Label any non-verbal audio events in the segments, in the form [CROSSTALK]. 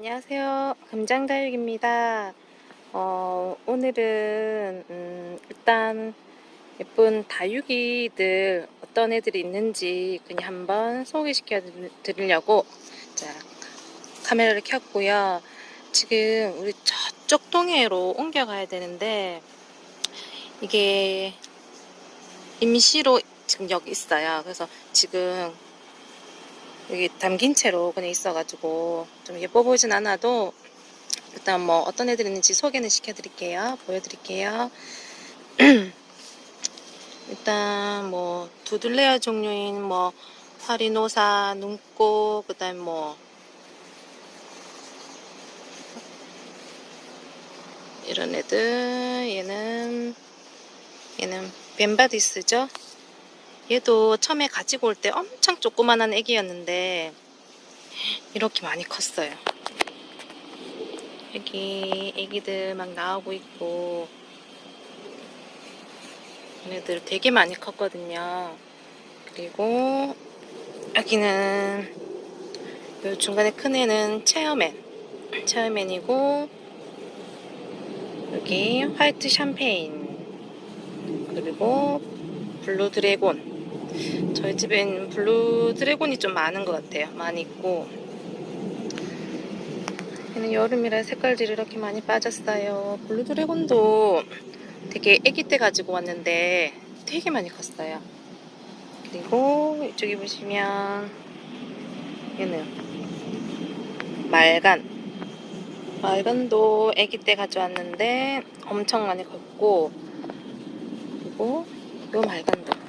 안녕하세요. 금장다육입니다. 어, 오늘은 음, 일단 예쁜 다육이들 어떤 애들이 있는지 그냥 한번 소개시켜 드리려고 자, 카메라를 켰고요. 지금 우리 저쪽 동해로 옮겨가야 되는데 이게 임시로 지금 여기 있어요. 그래서 지금 여기 담긴 채로 그냥 있어가지고 좀 예뻐 보이진 않아도 일단 뭐 어떤 애들이 있는지 소개는 시켜드릴게요. 보여드릴게요. [CLEARS THROAT] 일단 뭐 두들레아 종류인 뭐 파리노사, 눈꽃, 그다음 뭐 이런 애들 얘는 얘는 벤바디스죠. 얘도 처음에 가지고 올 때 엄청 조그만한 애기였는데 이렇게 많이 컸어요. 여기 애기들 막 나오고 있고 얘네들 되게 많이 컸거든요. 그리고 여기는 요 중간에 큰 애는 체어맨 체어맨이고 여기 화이트 샴페인 그리고 블루 드래곤 저희 집엔 블루 드래곤이 좀 많은 것 같아요. 많이 있고. 얘는 여름이라 색깔들이 이렇게 많이 빠졌어요. 블루 드래곤도 되게 아기 때 가지고 왔는데 되게 많이 컸어요. 그리고 이쪽에 보시면 얘는 말간. 말간도 아기 때 가져왔는데 엄청 많이 컸고 그리고 요 말간도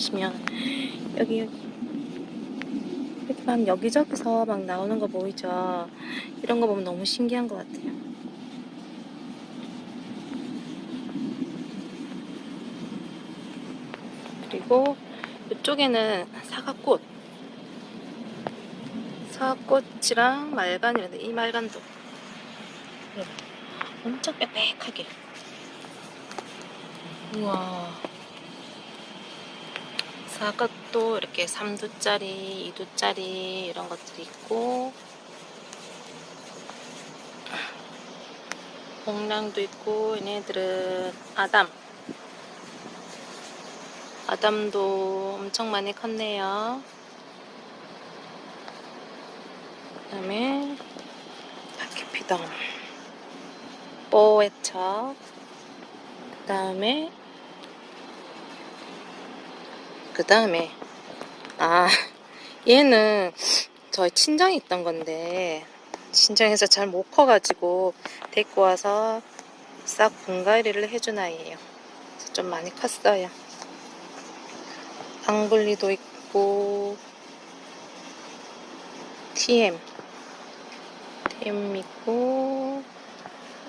보시면 여기 여기 이렇게 막 여기저기서 막 나오는 거 보이죠? 이런 거 보면 너무 신기한 것 같아요. 그리고 이쪽에는 사과꽃 사과꽃이랑 말간이라는데 이 말간도 엄청 빽빽하게 우와 사과도 이렇게 3두짜리, 2두짜리 이런 것들이 있고 봉랑도 있고 얘네들은 아담. 아담도 엄청 많이 컸네요. 그 다음에 바퀴피덩. 뽀에처 그 다음에 그 다음에 아 얘는 저희 친정에 있던 건데 친정에서 잘 못 커가지고 데리고 와서 싹 분갈이를 해준 아이예요. 좀 많이 컸어요. 앙블리도 있고 TM TM 있고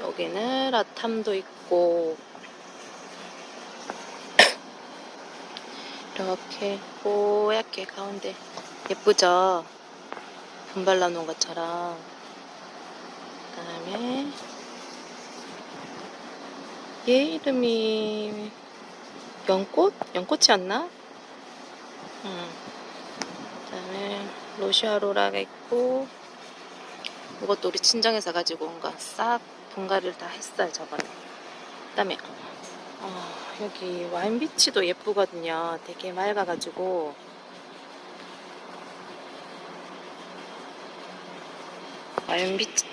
여기는 라탐도 있고 이렇게 뽀얗게 가운데 예쁘죠? 분 발라 놓은 것처럼 그 다음에 얘 이름이 연꽃? 연꽃이었나? 음. 그 다음에 로시아로라가 있고 이것도 우리 친정에서 가지고 온 거 싹 분갈이를 다 했어요 저번에 그 다음에 어, 여기 와인비치도 예쁘거든요. 되게 맑아가지고. 와인비치,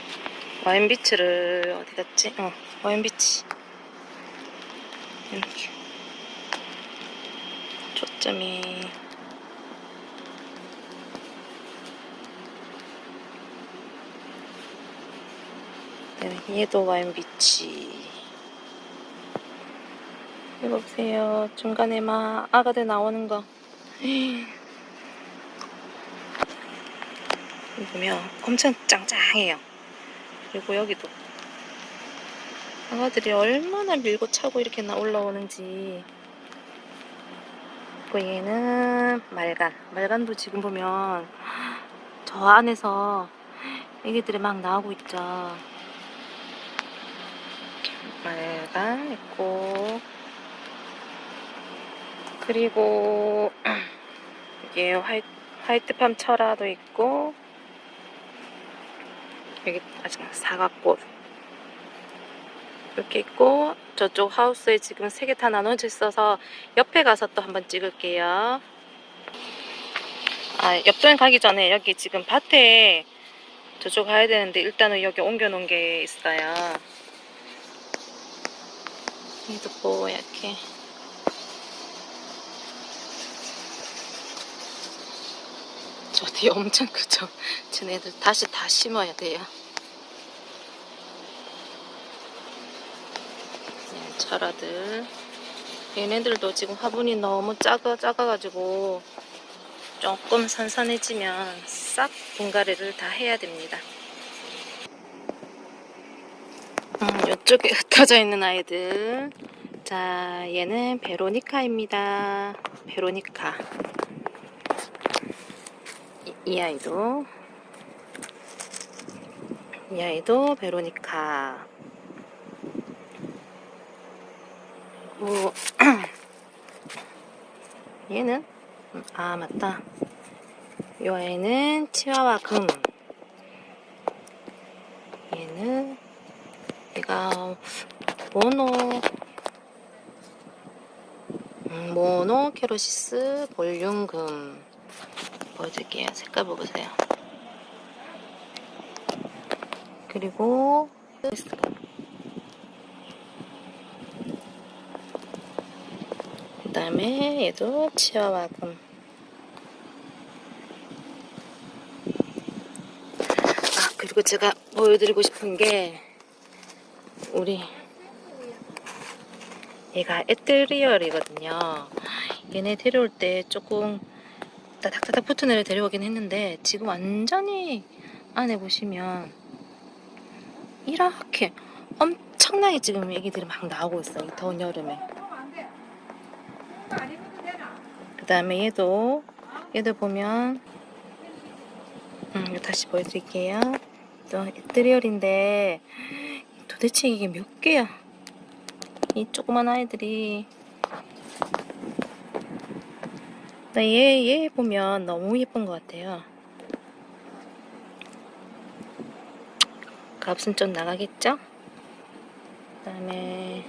와인비치를 어디 갔지? 어, 와인비치. 이렇게. 초점이. 네, 얘도 와인비치. 이거 보세요. 중간에 막 아가들 나오는 거. 여기 보면 엄청 짱짱해요. 그리고 여기도 아가들이 얼마나 밀고 차고 이렇게 나 올라오는지. 그리고 얘는 말간. 말간도 지금 보면 저 안에서 애기들이 막 나오고 있죠. 말간 있고 그리고 [CLEARS THROAT] 이게 화이, 화이트팜 철화도 있고 여기 아직 사과꽃 이렇게 있고 저쪽 하우스에 지금 세 개 다 나눠져 있어서 옆에 가서 또 한번 찍을게요. 아, 옆동 가기 전에 여기 지금 밭에 저쪽 가야 되는데 일단은 여기 옮겨 놓은 게 있어요. 얘도 뽀얗게. 저 뒤에 엄청 크죠? 쟤네들 다시 다 심어야 돼요. 네, 철아들. 얘네들도 지금 화분이 너무 작아, 작아가지고 조금 산산해지면 싹 분갈이를 다 해야 됩니다. 음, 이쪽에 [LAUGHS] 흩어져 있는 아이들. 자, 얘는 베로니카입니다. 베로니카. 이, 이 아이도. 이 아이도 베로니카. 그리고 [CLEARS THROAT] 얘는 음, 아 맞다. 이 아이는 치와와 금. 얘는 얘가 모노 음, 모노 캐로시스 볼륨금 보여드릴게요. 색깔 보세요. 그리고 그 다음에 얘도 치와와금 아 그리고 제가 보여드리고 싶은 게 우리 얘가 에트리얼이거든요 얘네 데려올 때 조금 따닥따닥 애를 데려오긴 했는데 지금 완전히 안에 보시면 이렇게 엄청나게 지금 애기들이 막 나오고 있어요 이 더운 여름에. 그 다음에 얘도 얘도 보면 음, 다시 보여드릴게요. 또 에트리얼인데 도대체 이게 몇 개야? 이 조그만 아이들이 얘, 얘 보면 너무 예쁜 것 같아요 값은 좀 나가겠죠? 그 다음에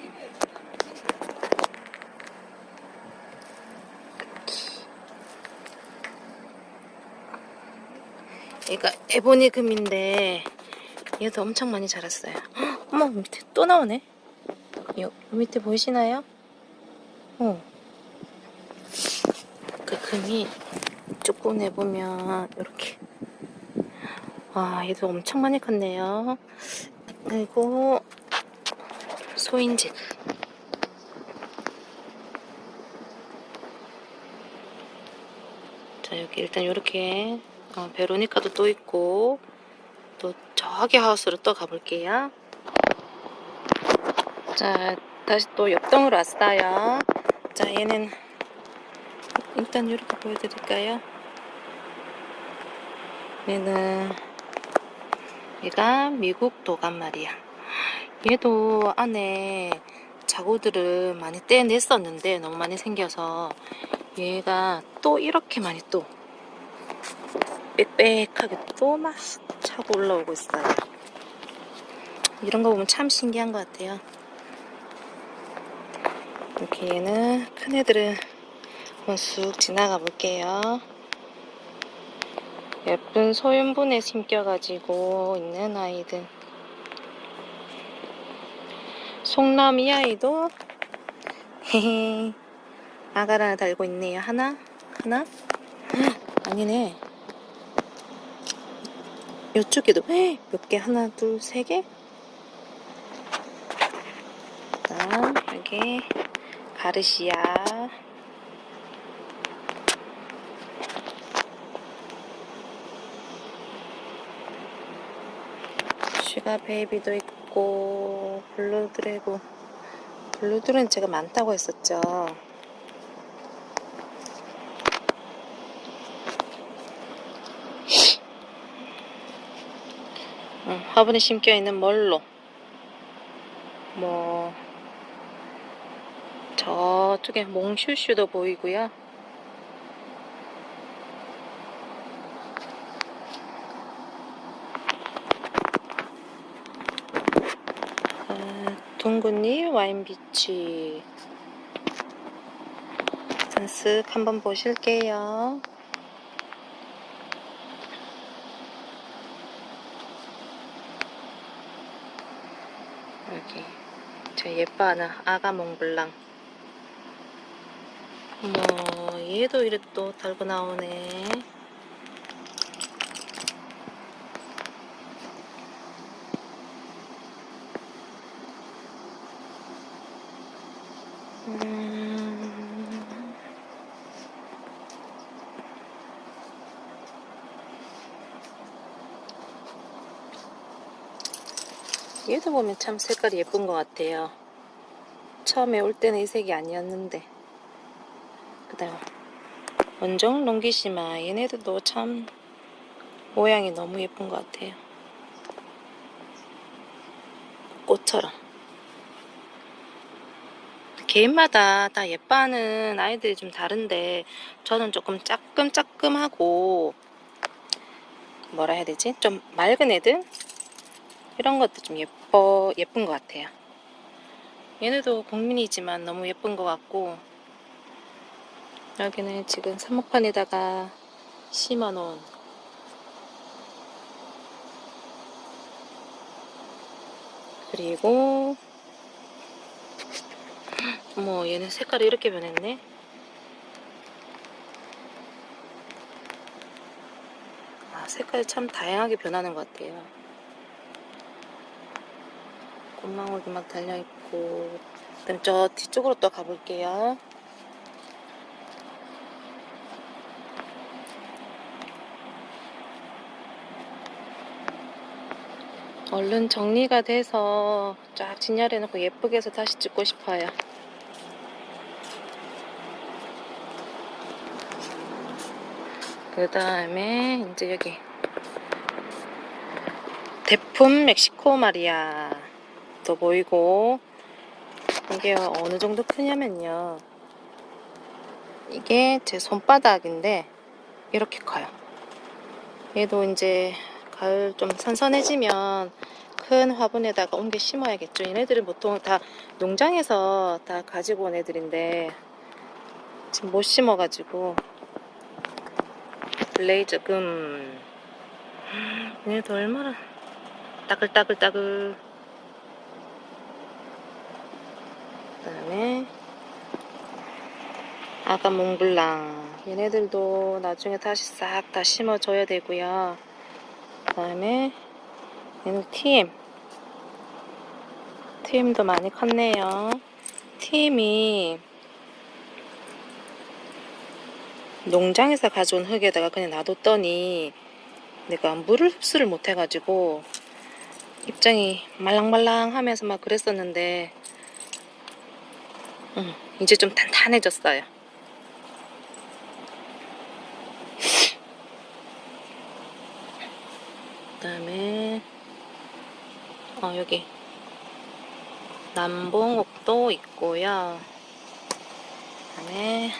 얘가 에보니 금인데 얘도 엄청 많이 자랐어요. 헉, 어머 밑에 또 나오네. 요, 요 밑에 보이시나요? 어. 그 금이 조금 내보면 이렇게. 와 얘도 엄청 많이 컸네요. 그리고 소인지. 자 여기 일단 이렇게 어, 베로니카도 또 있고 또 저기 하우스로 또 가볼게요. 자 다시 또 옆동으로 왔어요. 자 얘는 일단 이렇게 보여드릴까요? 얘는 얘가 미국 도감 말이야. 얘도 안에 자구들을 많이 떼냈었는데 너무 많이 생겨서 얘가 또 이렇게 많이 또 빽빽하게 또 막 차고 올라오고 있어요. 이런 거 보면 참 신기한 것 같아요. 이렇게 얘는 큰 애들은 한번 쑥 지나가 볼게요. 예쁜 소윤분에 심겨가지고 있는 아이들. 송남 이 아이도 [LAUGHS] 아가를 하나 달고 있네요. 하나? 하나? [GASPS] 아니네. 이쪽에도 [GASPS] 몇 개? 하나, 둘, 세 개? 그다음 여기 가르시아 슈가 베이비도 있고 블루 드래곤 블루 드래곤 제가 많다고 했었죠. 응, 화분에 심겨 있는 멀로 뭐 저쪽에 몽슈슈도 보이고요. 둥근잎 와인비치. 쓱 한번 보실게요. 여기 제 예뻐하는 아가 몽블랑. 어머 얘도 이래 또 달고 나오네 음... 얘도 보면 참 색깔이 예쁜 것 같아요. 처음에 올 때는 이 색이 아니었는데. 그 다음, 원종 롱기시마. 얘네들도 참 모양이 너무 예쁜 것 같아요. 꽃처럼. 개인마다 다 예뻐하는 아이들이 좀 다른데, 저는 조금 짜끔짜끔하고, 뭐라 해야 되지? 좀 맑은 애들? 이런 것도 좀 예뻐, 예쁜 것 같아요. 얘네도 국민이지만 너무 예쁜 것 같고, 여기는 지금 사목판에다가 심어 놓은 그리고 어머 얘는 색깔이 이렇게 변했네 아 색깔이 참 다양하게 변하는 것 같아요 꽃망울도 막 달려있고. 그럼 저 뒤쪽으로 또 가볼게요. 얼른 정리가 돼서 쫙 진열해놓고 예쁘게 해서 다시 찍고 싶어요. 그 다음에 이제 여기 대품 멕시코 마리아 또 보이고 이게 어느 정도 크냐면요. 이게 제 손바닥인데 이렇게 커요. 얘도 이제 가을 좀 선선해지면 큰 화분에다가 옮겨 심어야겠죠. 얘네들은 보통 다 농장에서 다 가지고 온 애들인데 지금 못 심어가지고 블레이저금 얘네도 얼마나 따글따글따글 그 다음에 아까 몽블랑. 얘네들도 나중에 다시 싹 다 심어줘야 되고요. 그 다음에 얘는 TM TM도 많이 컸네요. TM이 농장에서 가져온 흙에다가 그냥 놔뒀더니 내가 물을 흡수를 못해가지고 입장이 말랑말랑 하면서 막 그랬었는데 음, 이제 좀 탄탄해졌어요. 그 다음에 어 여기 남봉옥도 있고요. 그 다음에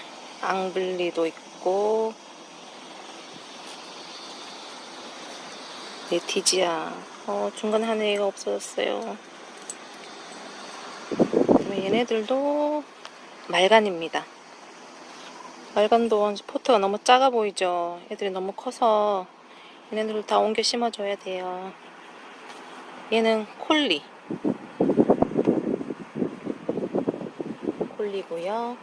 앙블리도 있고 네티지아 어 중간에 한 애가 없어졌어요. 얘네들도 말간입니다. 말간도 포트가 너무 작아 보이죠? 애들이 너무 커서 얘네들을 다 옮겨 심어줘야 돼요. 얘는 콜리. 콜리고요.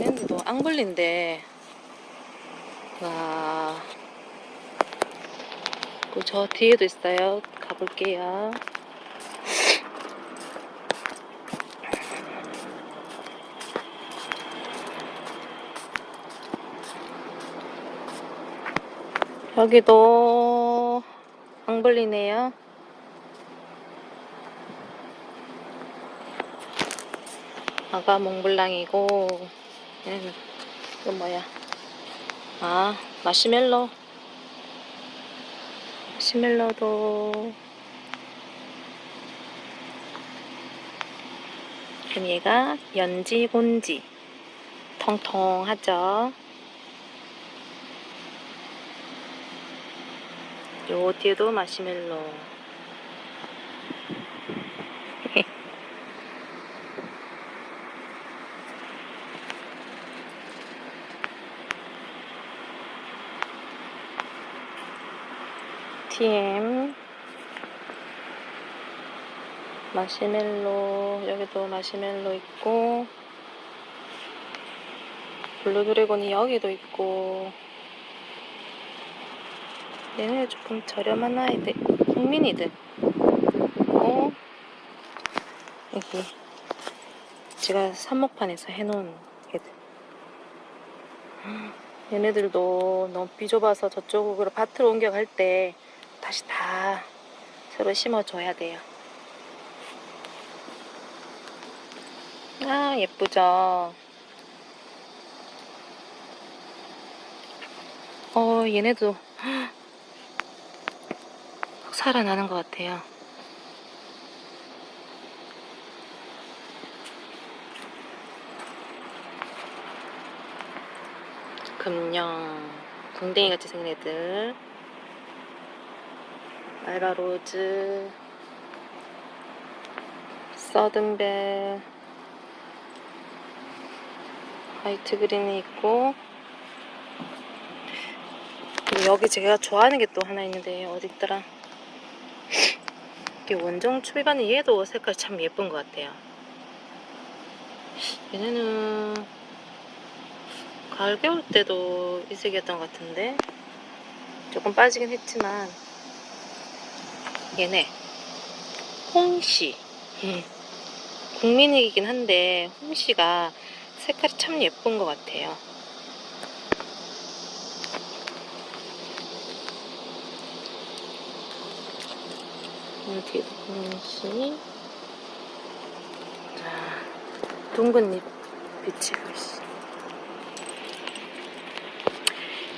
얘네들도 앙블리인데 와. 그리고 저 뒤에도 있어요. 가볼게요. 여기도 앙블리네요. 아가 몽블랑이고 얘는 이건 뭐야? 아 마시멜로. 마시멜로도 그럼 얘가 연지 곤지 통통하죠. 요 뒤에도 마시멜로. [LAUGHS] TM 마시멜로. 여기도 마시멜로 있고. 블루 드래곤이 여기도 있고. 얘네 조금 저렴한 아이들 국민이들. 어? 여기 제가 삽목판에서 해놓은 애들. 얘네들도 너무 비좁아서 저쪽으로 밭으로 옮겨갈 때 다시 다 새로 심어줘야 돼요. 아 예쁘죠? 어 얘네도 확 살아나는 것 같아요. 금령 궁뎅이 같이 생긴 애들. 알바로즈. 서든벨. 화이트 그린이 있고. 여기 제가 좋아하는 게 또 하나 있는데 어디 있더라 이게 원정 추비반은 얘도 색깔 참 예쁜 것 같아요 얘네는 가을 겨울 때도 이 색이었던 것 같은데 조금 빠지긴 했지만 얘네 홍시 음. [LAUGHS] 국민이긴 한데 홍시가 색깔이 참 예쁜 것 같아요 뒤에도 홍시 자 둥근 잎 비치고 있어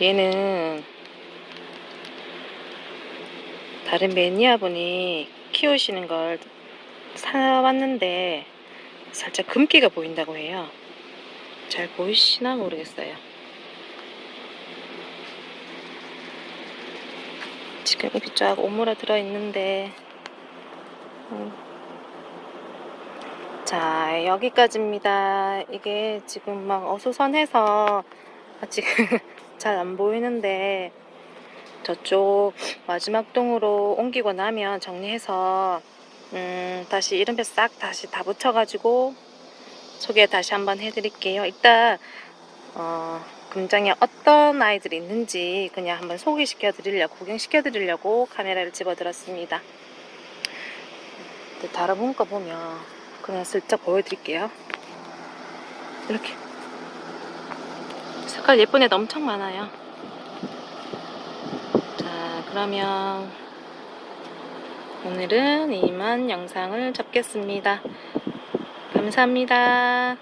얘는 다른 매니아분이 키우시는 걸 사왔는데 살짝 금기가 보인다고 해요. 잘 보이시나 모르겠어요. 지금 잎이 쫙 오므라 들어 있는데 음. 자 여기까지입니다. 이게 지금 막 어수선해서 아직 [LAUGHS] 잘 안 보이는데 저쪽 마지막 동으로 옮기고 나면 정리해서 음, 다시 이름표 싹 다시 다 붙여가지고 소개 다시 한번 해드릴게요. 이따 어, 금장에 어떤 아이들이 있는지 그냥 한번 소개시켜 드리려고 구경시켜 드리려고 카메라를 집어 들었습니다. 다른 분거 보면 그냥 슬쩍 보여드릴게요. 이렇게 색깔 예쁜 애도 엄청 많아요. 자, 그러면 오늘은 이만 영상을 접겠습니다. 감사합니다.